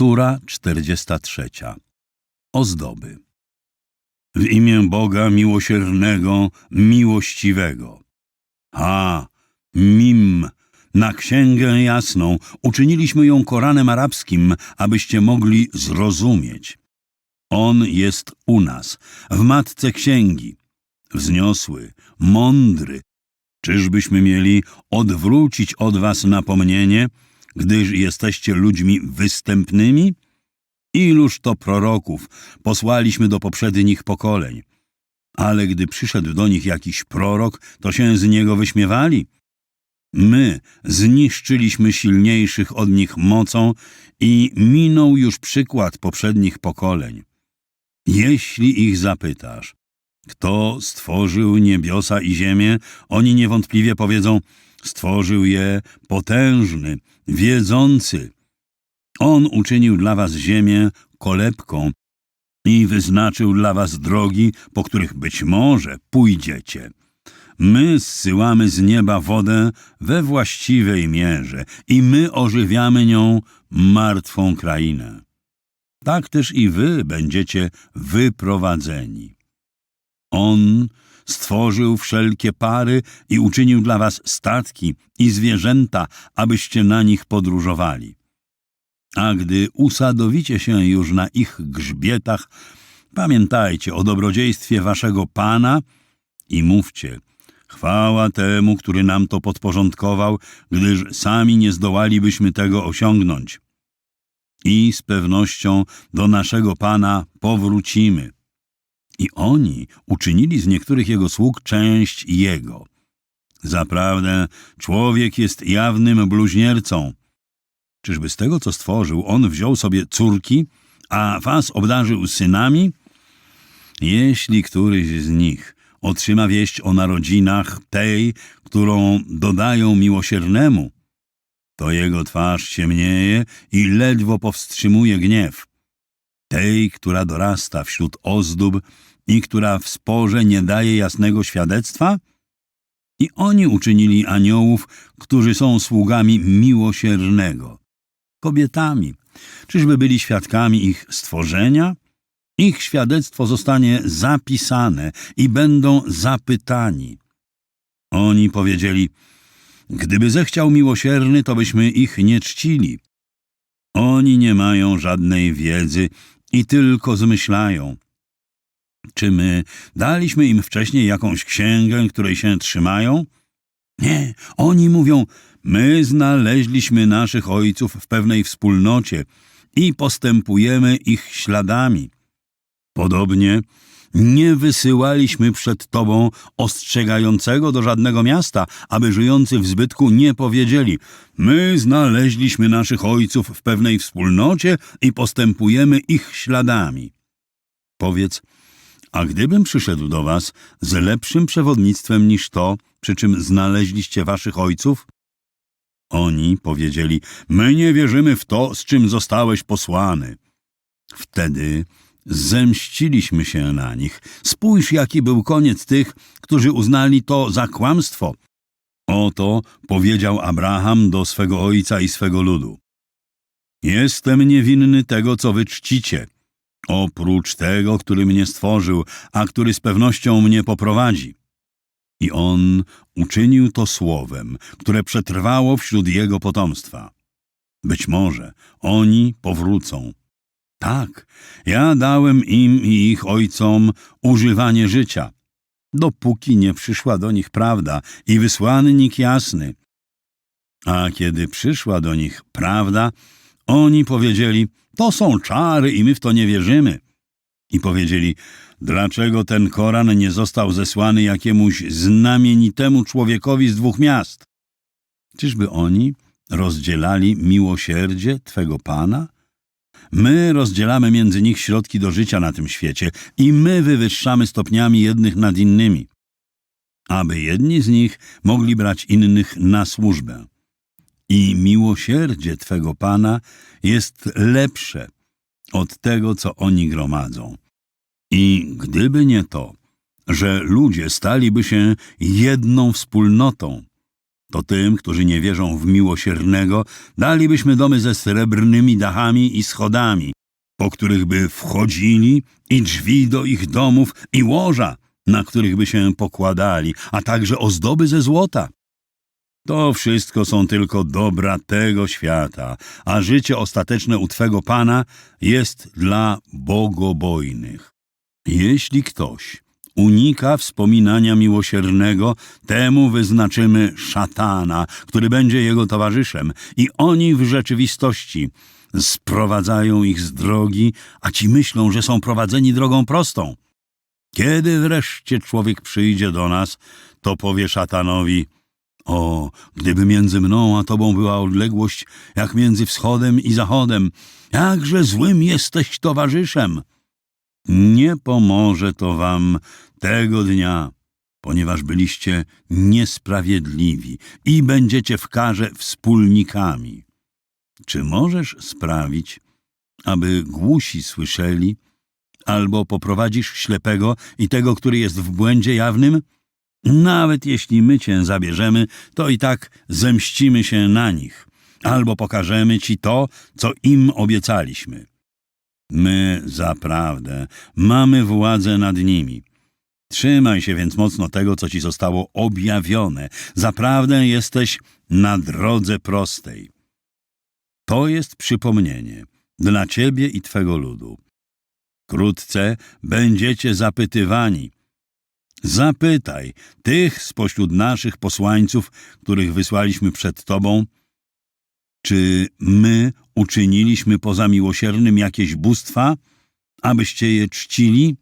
Sura 43. Ozdoby. W imię Boga miłosiernego, miłościwego. Ha, mim, na księgę jasną, uczyniliśmy ją Koranem arabskim, abyście mogli zrozumieć. On jest u nas, w matce księgi, wzniosły, mądry. Czyżbyśmy mieli odwrócić od was napomnienie, gdyż jesteście ludźmi występnymi? Iluż to proroków posłaliśmy do poprzednich pokoleń. Ale gdy przyszedł do nich jakiś prorok, to się z niego wyśmiewali. My zniszczyliśmy silniejszych od nich mocą i minął już przykład poprzednich pokoleń. Jeśli ich zapytasz, kto stworzył niebiosa i ziemię, oni niewątpliwie powiedzą, stworzył je potężny, wiedzący. On uczynił dla was ziemię kolebką i wyznaczył dla was drogi, po których być może pójdziecie. My zsyłamy z nieba wodę we właściwej mierze i my ożywiamy nią martwą krainę. Tak też i wy będziecie wyprowadzeni. On stworzył wszelkie pary i uczynił dla was statki i zwierzęta, abyście na nich podróżowali. A gdy usadowicie się już na ich grzbietach, pamiętajcie o dobrodziejstwie waszego Pana i mówcie – Chwała temu, który nam to podporządkował, gdyż sami nie zdołalibyśmy tego osiągnąć. I z pewnością do naszego Pana powrócimy. I oni uczynili z niektórych jego sług część jego. Zaprawdę człowiek jest jawnym bluźniercą. Czyżby z tego, co stworzył, on wziął sobie córki, a was obdarzył synami? Jeśli któryś z nich otrzyma wieść o narodzinach tej, którą dodają miłosiernemu, to jego twarz ciemnieje i ledwo powstrzymuje gniew. Tej, która dorasta wśród ozdób i która w sporze nie daje jasnego świadectwa? I oni uczynili aniołów, którzy są sługami miłosiernego. Kobietami. Czyżby byli świadkami ich stworzenia? Ich świadectwo zostanie zapisane i będą zapytani. Oni powiedzieli, gdyby zechciał miłosierny, to byśmy ich nie czcili. Oni nie mają żadnej wiedzy i tylko zmyślają. Czy my daliśmy im wcześniej jakąś księgę, której się trzymają? Nie, oni mówią, my znaleźliśmy naszych ojców w pewnej wspólnocie i postępujemy ich śladami. Podobnie nie wysyłaliśmy przed Tobą ostrzegającego do żadnego miasta, aby żyjący w zbytku nie powiedzieli: My znaleźliśmy naszych ojców w pewnej wspólnocie i postępujemy ich śladami. Powiedz, a gdybym przyszedł do Was z lepszym przewodnictwem niż to, przy czym znaleźliście Waszych ojców? Oni powiedzieli: My nie wierzymy w to, z czym zostałeś posłany. Wtedy Zemściliśmy się na nich. Spójrz, jaki był koniec tych, którzy uznali to za kłamstwo. Oto powiedział Abraham do swego ojca i swego ludu. Jestem niewinny tego, co wy czcicie, oprócz tego, który mnie stworzył, a który z pewnością mnie poprowadzi. I on uczynił to słowem, które przetrwało wśród jego potomstwa. Być może oni powrócą tak, ja dałem im i ich ojcom używanie życia, dopóki nie przyszła do nich prawda i wysłannik jasny. A kiedy przyszła do nich prawda, oni powiedzieli, to są czary i my w to nie wierzymy. I powiedzieli, dlaczego ten Koran nie został zesłany jakiemuś znamienitemu człowiekowi z dwóch miast? Czyżby oni rozdzielali miłosierdzie Twego Pana? My rozdzielamy między nich środki do życia na tym świecie i my wywyższamy stopniami jednych nad innymi, aby jedni z nich mogli brać innych na służbę. I miłosierdzie Twego Pana jest lepsze od tego, co oni gromadzą. I gdyby nie to, że ludzie staliby się jedną wspólnotą, to tym, którzy nie wierzą w miłosiernego, dalibyśmy domy ze srebrnymi dachami i schodami, po których by wchodzili, i drzwi do ich domów, i łoża, na których by się pokładali, a także ozdoby ze złota. To wszystko są tylko dobra tego świata, a życie ostateczne u Twego Pana jest dla bogobojnych. Jeśli ktoś unika wspominania miłosiernego, temu wyznaczymy szatana, który będzie jego towarzyszem i oni w rzeczywistości sprowadzają ich z drogi, a ci myślą, że są prowadzeni drogą prostą. Kiedy wreszcie człowiek przyjdzie do nas, to powie szatanowi – o, gdyby między mną a tobą była odległość, jak między wschodem i zachodem, jakże złym jesteś towarzyszem. Nie pomoże to wam tego dnia, ponieważ byliście niesprawiedliwi i będziecie w karze wspólnikami. Czy możesz sprawić, aby głusi słyszeli, albo poprowadzisz ślepego i tego, który jest w błędzie jawnym? Nawet jeśli my cię zabierzemy, to i tak zemścimy się na nich, albo pokażemy ci to, co im obiecaliśmy. My zaprawdę mamy władzę nad nimi. Trzymaj się więc mocno tego, co ci zostało objawione. Zaprawdę jesteś na drodze prostej. To jest przypomnienie dla ciebie i twego ludu. Wkrótce będziecie zapytywani – Zapytaj tych spośród naszych posłańców, których wysłaliśmy przed Tobą, czy my uczyniliśmy poza miłosiernym jakieś bóstwa, abyście je czcili?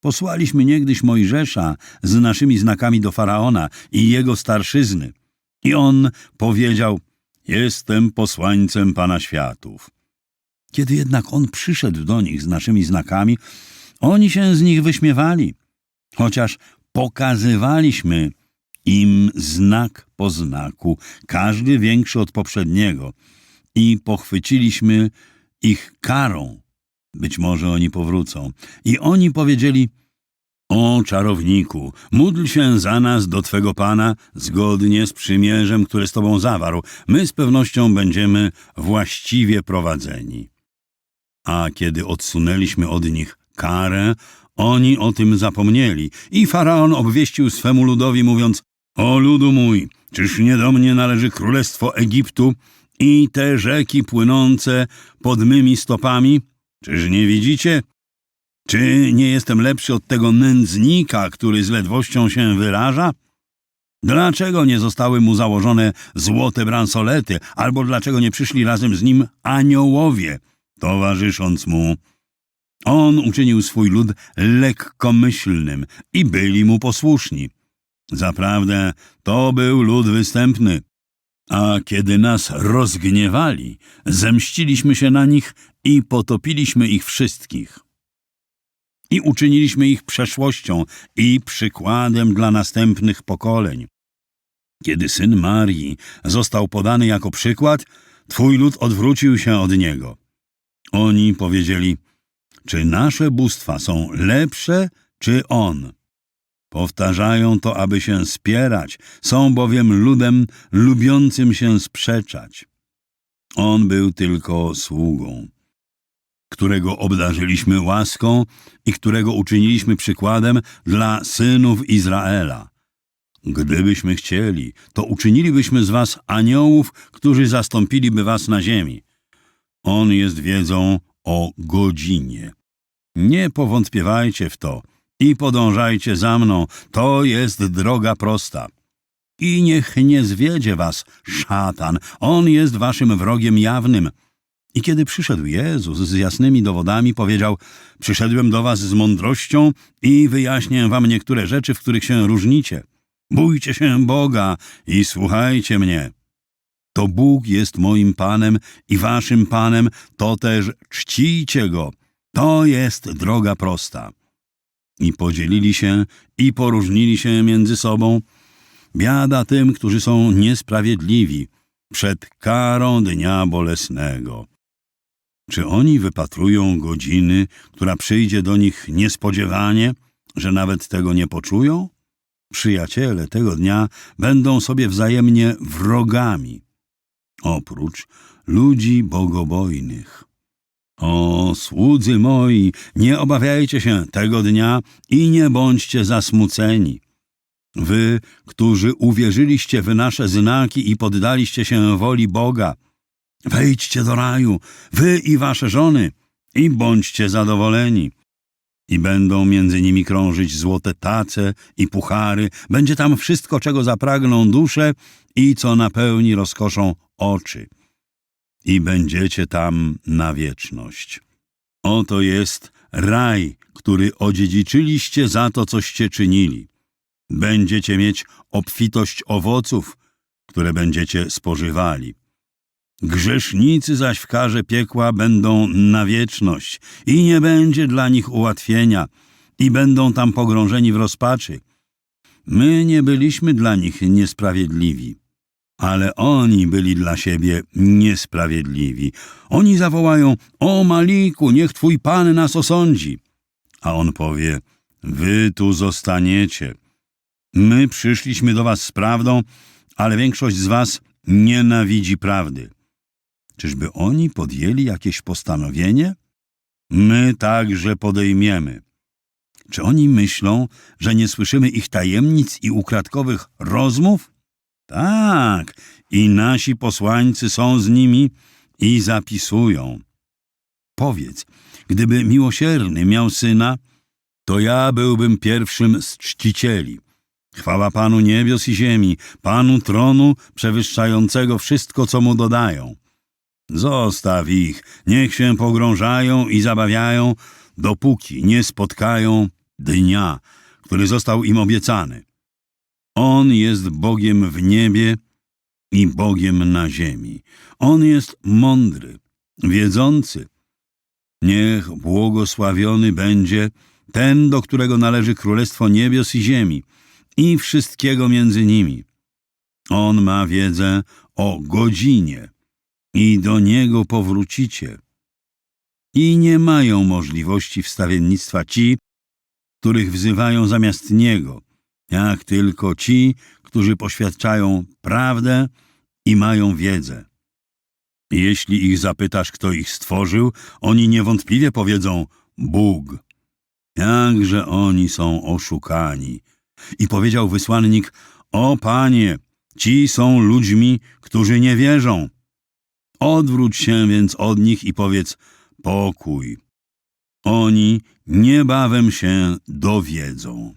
Posłaliśmy niegdyś Mojżesza z naszymi znakami do Faraona i jego starszyzny. I on powiedział, jestem posłańcem Pana Światów. Kiedy jednak on przyszedł do nich z naszymi znakami, oni się z nich wyśmiewali chociaż pokazywaliśmy im znak po znaku, każdy większy od poprzedniego, i pochwyciliśmy ich karą. Być może oni powrócą. I oni powiedzieli: O czarowniku, módl się za nas do Twego Pana zgodnie z przymierzem, które z Tobą zawarł. My z pewnością będziemy właściwie prowadzeni. A kiedy odsunęliśmy od nich karę, oni o tym zapomnieli i faraon obwieścił swemu ludowi, mówiąc: O ludu mój, czyż nie do mnie należy królestwo Egiptu i te rzeki płynące pod mymi stopami? Czyż nie widzicie? Czy nie jestem lepszy od tego nędznika, który z ledwością się wyraża? Dlaczego nie zostały mu założone złote bransolety, albo dlaczego nie przyszli razem z nim aniołowie, towarzysząc mu? On uczynił swój lud lekkomyślnym i byli mu posłuszni. Zaprawdę to był lud występny. A kiedy nas rozgniewali, zemściliśmy się na nich i potopiliśmy ich wszystkich. I uczyniliśmy ich przeszłością i przykładem dla następnych pokoleń. Kiedy syn Marii został podany jako przykład, twój lud odwrócił się od niego. Oni powiedzieli – czy nasze bóstwa są lepsze, czy On. Powtarzają to, aby się spierać, są bowiem ludem lubiącym się sprzeczać. On był tylko sługą, którego obdarzyliśmy łaską i którego uczyniliśmy przykładem dla synów Izraela. Gdybyśmy chcieli, to uczynilibyśmy z was aniołów, którzy zastąpiliby was na ziemi. On jest wiedzą o godzinie. Nie powątpiewajcie w to i podążajcie za mną, to jest droga prosta. I niech nie zwiedzie was szatan, on jest waszym wrogiem jawnym. I kiedy przyszedł Jezus z jasnymi dowodami, powiedział: Przyszedłem do was z mądrością i wyjaśnię wam niektóre rzeczy, w których się różnicie. Bójcie się Boga i słuchajcie mnie. To Bóg jest moim Panem i waszym Panem, to też czcijcie Go. To jest droga prosta. I podzielili się i poróżnili się między sobą. Biada tym, którzy są niesprawiedliwi przed karą dnia bolesnego. Czy oni wypatrują godziny, która przyjdzie do nich niespodziewanie, że nawet tego nie poczują? Przyjaciele tego dnia będą sobie wzajemnie wrogami, oprócz ludzi bogobojnych. O, słudzy moi, nie obawiajcie się tego dnia i nie bądźcie zasmuceni. Wy, którzy uwierzyliście w nasze znaki i poddaliście się woli Boga, wejdźcie do raju, wy i wasze żony, i bądźcie zadowoleni. I będą między nimi krążyć złote tace i puchary, będzie tam wszystko, czego zapragną dusze i co napełni rozkoszą oczy. I będziecie tam na wieczność. Oto jest raj, który odziedziczyliście za to, coście czynili. Będziecie mieć obfitość owoców, które będziecie spożywali. Grzesznicy zaś w karze piekła będą na wieczność i nie będzie dla nich ułatwienia i będą tam pogrążeni w rozpaczy. My nie byliśmy dla nich niesprawiedliwi, ale oni byli dla siebie niesprawiedliwi. Oni zawołają, o Maliku, niech twój Pan nas osądzi. A on powie, wy tu zostaniecie. My przyszliśmy do was z prawdą, ale większość z was nienawidzi prawdy. Czyżby oni podjęli jakieś postanowienie? My także podejmiemy. Czy oni myślą, że nie słyszymy ich tajemnic i ukradkowych rozmów? Tak, i nasi posłańcy są z nimi i zapisują. Powiedz, gdyby miłosierny miał syna, to ja byłbym pierwszym z czcicieli. Chwała Panu niebios i ziemi, Panu tronu przewyższającego wszystko, co mu dodają. Zostaw ich, niech się pogrążają i zabawiają, dopóki nie spotkają dnia, który został im obiecany. On jest Bogiem w niebie i Bogiem na ziemi. On jest mądry, wiedzący. Niech błogosławiony będzie ten, do którego należy Królestwo Niebios i Ziemi i wszystkiego między nimi. On ma wiedzę o godzinie i do niego powrócicie. I nie mają możliwości wstawiennictwa ci, których wzywają zamiast niego, jak tylko ci, którzy poświadczają prawdę i mają wiedzę. Jeśli ich zapytasz, kto ich stworzył, oni niewątpliwie powiedzą Bóg. Jakże oni są oszukani. I powiedział wysłannik, o panie, ci są ludźmi, którzy nie wierzą. Odwróć się więc od nich i powiedz pokój. Oni niebawem się dowiedzą.